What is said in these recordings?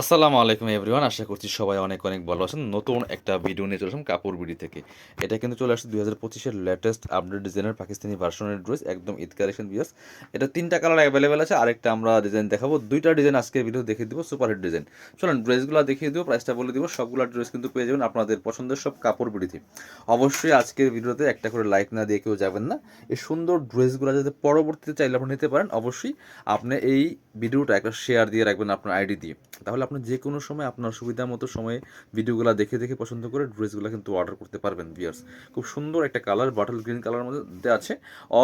আসসালামু আলাইকুম এভরিওয়ান, আশা করছি সবাই অনেক অনেক ভালো আছেন। নতুন একটা ভিডিও নিয়ে চলে কাপড় বিডি থেকে। এটা কিন্তু চলে আসছে দুই হাজার পঁচিশের লেটেস্ট আপডেট ডিজাইনের পাকিস্তানি ভার্সনের ড্রেস একদম ঈদ কালেকশন বিয়াস এটা তিনটা কালার অ্যাভেলেবেল আছে, আরেকটা আমরা ডিজাইন দেখাবো। দুইটা ডিজাইন আজকে ভিডিও দেখিয়ে দিব সুপার হিট ডিজাইন চলুন ড্রেসগুলো দেখিয়ে দিব প্রাইসটা বলে দিব, সবগুলো ড্রেস কিন্তু পেয়ে যাবেন আপনাদের পছন্দের সব কাপড় বিডিতে। অবশ্যই আজকের ভিডিওতে একটা করে লাইক না দিয়ে কেউ যাবেন না। এই সুন্দর ড্রেসগুলো যাতে পরবর্তীতে চাইলে আপনি নিতে পারেন, অবশ্যই আপনি এই ভিডিওটা একটা শেয়ার দিয়ে রাখবেন আপনার আইডি দিয়ে। তাহলে আপনি যে কোনো সময় আপনার সুবিধা মতো সময়ে ভিডিওগুলো দেখে দেখে পছন্দ করে ড্রেসগুলো কিন্তু অর্ডার করতে পারবেন বিয়ার্স খুব সুন্দর একটা কালার বাটল গ্রিন কালার মধ্যে আছে।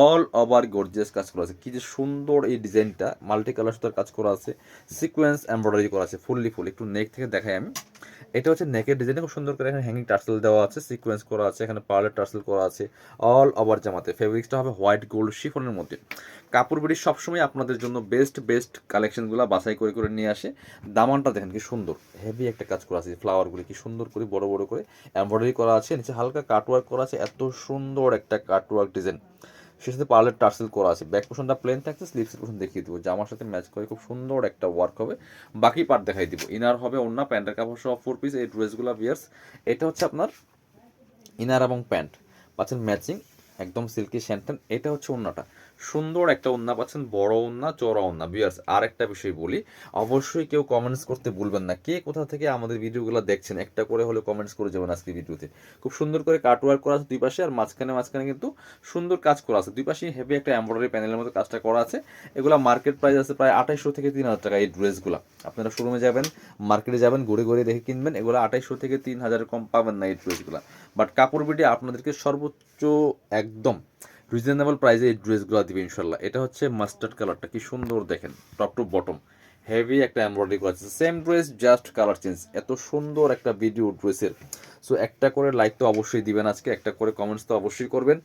অল ওভার গর্জিয়াস কাজ করা আছে। কি যে সুন্দর এই ডিজাইনটা মাল্টি কালার সুতার কাজ করা আছে। সিকোয়েন্স এমব্রয়ডারি করা আছে ফুললি ফুল একটু নেক থেকে দেখাই আমি। এটা হচ্ছে নেকের ডিজাইন খুব সুন্দর করে এখানে হ্যাঙ্গিং টার্সেল দেওয়া আছে সিকোয়েন্স করা আছে, এখানে পার্লের টার্সেল করা আছে। অল ওভার জামাতে। ফেব্রিক্সটা হবে হোয়াইট গোল্ড শিফনের মধ্যে। কাপড় বিড়ি সবসময় আপনাদের জন্য বেস্ট বেস্ট কালেকশনগুলো বাছাই করে করে নিয়ে আসে। দামানটা দেখেন কি সুন্দর। হেভি একটা কাজ করা আছে ফ্লাওয়ারগুলি কি সুন্দর করে, বড় বড় করে এমব্রয়ডারি করা আছে, নিচে হালকা কাটওয়ার্ক করা আছে, এত সুন্দর একটা কাটওয়ার্ক ডিজাইন সে সাথে পার্লের টার্সেল করা আছে। ব্যাক পোর্শনটা প্লেন থাকছে স্লিভসের পোর্শন দেখিয়ে দিব। জামার সাথে ম্যাচ করে খুব সুন্দর একটা ওয়ার্ক হবে। বাকি পার্ট দেখাই দিব। ইনার হবে অন্য প্যান্টের কাপড় সহ ফোর পিস এই ড্রেসগুলো বিয়ার্স এটা হচ্ছে আপনার ইনার এবং প্যান্ট পাচ্ছেন ম্যাচিং একদম সিল্কি স্যান্টেন, এটা হচ্ছে ওন্নাটা সুন্দর একটা ওন্না পাচ্ছেন, বড় ওন্না চড়া ওন্না বিয়ার্স আর একটা বিষয় বলি, অবশ্যই কেউ কমেন্টস করতে ভুলবেন না। কে কোথা থেকে আমাদের ভিডিওগুলো দেখছেন, একটা করে হলে কমেন্টস করে যাবেন আজকে ভিডিওতে। খুব সুন্দর করে কাটওয়ার্ক করা আছে দুই পাশে, আর মাঝখানে মাঝখানে কিন্তু সুন্দর কাজ করা আছে। দুই পাশে হেভি একটা এমব্রয়ডারি প্যানেলের মতো কাজটা করা আছে। এগুলো মার্কেট প্রাইস আছে প্রায় আঠাইশশো থেকে তিন হাজার টাকা এই ড্রেসগুলো আপনারা শোরুমে যাবেন মার্কেটে যাবেন, ঘুরে ঘুরে দেখে কিনবেন। এগুলো আঠাইশশো থেকে তিন হাজারের কম পাবেন না এই ড্রেসগুলো বাট কাপড় বিটি আপনাদেরকে সর্বোচ্চ একদম রিজনেবল প্রাইসে এই ড্রেসগুলো দিবে ইনশাল্লাহ এটা হচ্ছে মাস্টার্ড কালারটা কি সুন্দর দেখেন টপ টু বটম হেভি একটা এমব্রয়ডারি করা আছে। Same dress just colour change এত সুন্দর একটা ভিডিও ড্রেসের সো একটা করে লাইক তো অবশ্যই দিবেন আজকে, একটা করে কমেন্টস তো অবশ্যই করবেন।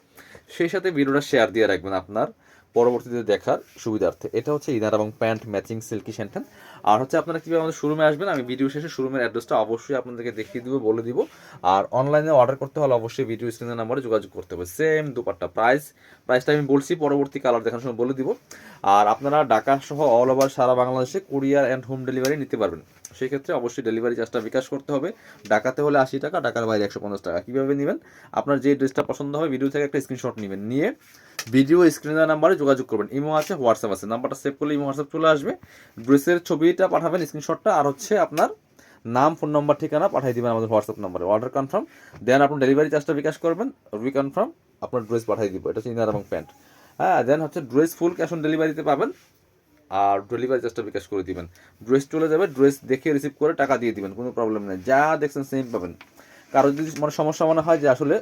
সেই সাথে ভিডিওটা শেয়ার দিয়ে রাখবেন আপনার। পরবর্তীতে দেখার সুবিধার্থে। এটা হচ্ছে ইনার এবং প্যান্ট ম্যাচিং সিল্কি স্যান্টেন। আর হচ্ছে আপনারা কীভাবে আমাদের শোরুমে আসবেন, আমি ভিডিও শেষে শোরুমের অ্যাড্রেসটা অবশ্যই আপনাদেরকে দেখিয়ে দিব, বলে দিব। আর অনলাইনে অর্ডার করতে হলে অবশ্যই ভিডিও স্ক্রিনের নাম্বারে যোগাযোগ করতে হবে। সেম দুপাট্টা প্রাইস প্রাইসটা আমি বলছি, পরবর্তী কালার দেখানোর সময় বলে দিব। আর আপনারা ঢাকা সহ অল ওভার সারা বাংলাদেশে কুরিয়ার অ্যান্ড হোম ডেলিভারি নিতে পারবেন। সেই ক্ষেত্রে অবশ্যই ডেলিভারি চার্জটা বিকাশ করতে হবে। ঢাকাতে হলে আশি টাকা, ঢাকার বাইরে একশো পঞ্চাশ টাকা। কীভাবে নেবেন? আপনার যে ড্রেসটা পছন্দ হবে ভিডিও থেকে একটা স্ক্রিনশট নেবেন। নিয়ে ভিডিও স্ক্রিনের নাম্বারে যোগাযোগ করবেন। ইমো আছে, হোয়াটসঅ্যাপ আছে। নাম্বারটা সেভ করলে ইমো হোয়াটসঅ্যাপ চলে আসবে। ড্রেসের ছবিটা পাঠাবেন স্ক্রিনশটটা আর হচ্ছে আপনার নাম ফোন নম্বর ঠিকানা পাঠিয়ে দেবেন আমাদের হোয়াটসঅ্যাপ নাম্বারে অর্ডার কনফার্ম দেন আপনার ডেলিভারি চার্জটা বিকাশ করবেন রিকনফার্ম আপনার ড্রেস পাঠিয়ে দিব। এটা হচ্ছে ইনার এবং প্যান্ট হ্যাঁ দেন হচ্ছে ড্রেস ফুল ক্যাশ অন ডেলিভারিতে পাবেন। আর ডেলিভারি চার্জটা বিকাশ করে দিবেন। ড্রেস চলে যাবে ড্রেস দেখে রিসিভ করে টাকা দিয়ে দিবেন, কোনো প্রবলেম নেই। যা দেখছেন সেম পাবেন। কারও যদি মানে সমস্যা মনে হয় যে আসলে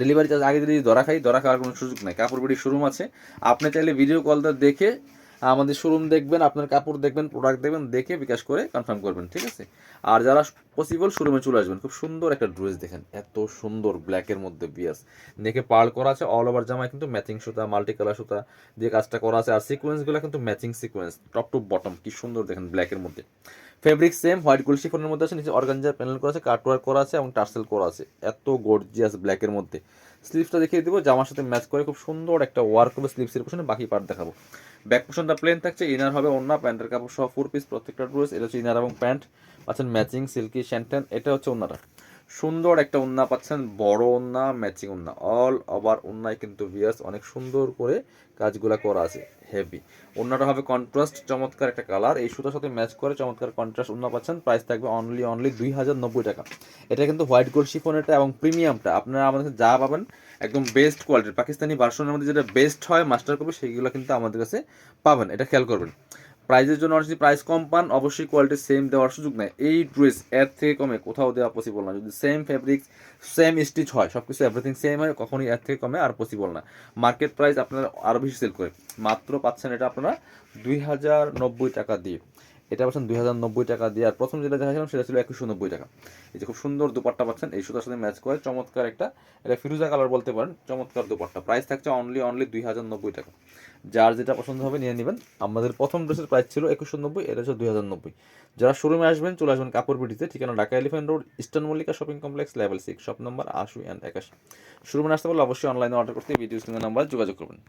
ডেলিভারি চার্জ আগে যদি ধরা খাই, ধরা খাওয়ার কোনো সুযোগ নেই। কাপড় বিড়ির শোরুম আছে। আপনি চাইলে ভিডিও কলটা দেখে আমাদের শোরুম দেখবেন, আপনার কাপড় দেখবেন প্রোডাক্ট দেখবেন, দেখে বিকাশ করে কনফার্ম করবেন, ঠিক আছে? আর যারা পসিবল শোরুমে চলে আসবেন, খুব সুন্দর একটা ড্রেস দেখেন, এত সুন্দর ব্ল্যাকের মধ্যে বিয়াস। নেকে পার্ল করা আছে অল ওভার জামায় কিন্তু ম্যাচিং সুতা মাল্টি কালার সুতা দিয়ে কাজটা করা আছে, আর সিকোয়েন্সগুলো কিন্তু matching sequence top to bottom কি সুন্দর দেখেন ব্ল্যাকের মধ্যে। ফেব্রিক সেম হোয়াইট গোল্ড শিফনের মধ্যে আছে, নিচে অর্গানজার প্যানেল করা আছে কাটওয়ার্ক করা আছে এবং টার্সেল করা আছে, এত গর্জিয়াস ব্ল্যাকের মধ্যে। স্লিভসটা দেখিয়ে দিব, জামার সাথে ম্যাচ করে খুব সুন্দর একটা ওয়ার্ক হবে স্লিভসের পোশনে বাকি পার্ট দেখাবো। ব্যাক পোশনটা প্লেন থাকছে ইনার হবে অন্য প্যান্টের কাপড় সহ ফোর পিস প্রত্যেকটা ড্রেস এটা হচ্ছে ইনার এবং প্যান্ট পাচ্ছেন ম্যাচিং সিল্কি শ্যান্টেন এটা হচ্ছে ওনাটা সুন্দর একটা উন্না পাচ্ছেন, বড় উন্না ম্যাচিং উন্না। অল ওভার উন্নায় কিন্তু ভিয়ার্স অনেক সুন্দর করে কাজগুলা করা আছে হেভি অন্যটা হবে কন্ট্রাস্ট চমৎকার একটা কালার এই সুতার সাথে ম্যাচ করে চমৎকার কন্ট্রাস্ট উন্না পাচ্ছেন। প্রাইস থাকবে অনলি অনলি দুই হাজার নব্বই টাকা। এটা কিন্তু হোয়াইট গোল্ড শিফনেরটা এবং প্রিমিয়ামটা আপনারা আমাদের কাছে যা পাবেন, একদম বেস্ট কোয়ালিটির পাকিস্তানি ভার্সনের মধ্যে যেটা বেস্ট হয় মাস্টার কপি সেইগুলো কিন্তু আমাদের কাছে পাবেন। এটা খেয়াল করবেন। প্রাইজের জন্য অনেক প্রাইস কম পান, অবশ্যই কোয়ালিটি সেম দেওয়ার সুযোগ নেই। এই ড্রেস এর থেকে কমে কোথাও দেওয়া পসিবল না। যদি সেম ফেব্রিক্স সেম স্টিচ হয় সব কিছু এভরিথিং সেম হয়, কখনই এর থেকে কমে আর পসিবল না। মার্কেট প্রাইস আপনারা আরও বেশি সেল করে। মাত্র পাচ্ছেন এটা আপনারা দুই হাজার নব্বই টাকা দিয়ে। এটা পাচ্ছেন দুই হাজার নব্বই টাকা দিয়ে। আর প্রথম যেটা দেখাছিলাম সেটা ছিল একুশশো নব্বই টাকা। এই যে খুব সুন্দর দুপাট্টা পাচ্ছেন, এই সুতার সাথে ম্যাচ করে চমৎকার একটা, এটা ফিরুজা কালার বলতে পারেন, চমৎকার দুপাট্টা। প্রাইস থাকছে অনলি অনলি দুই হাজার নব্বই টাকা। যার যেটা পছন্দ হবে নিয়ে নেবেন। আমাদের প্রথম ড্রেসের প্রাইস ছিল একুশশো নব্বই, এটা হচ্ছে দুই হাজার নব্বই। যারা শোরুমে আসবেন, চলে আসবেন কাপড় পিটিতে, ঠিকানা Dhaka Elephant Road, Eastern Mallika shopping complex, level six, shop number আশি অ্যান্ড একাশি। শোরুমে আসতে পারলে অবশ্যই অনলাইনে অর্ডার করতে ভিডিও নাম্বার যোগাযোগ করবেন।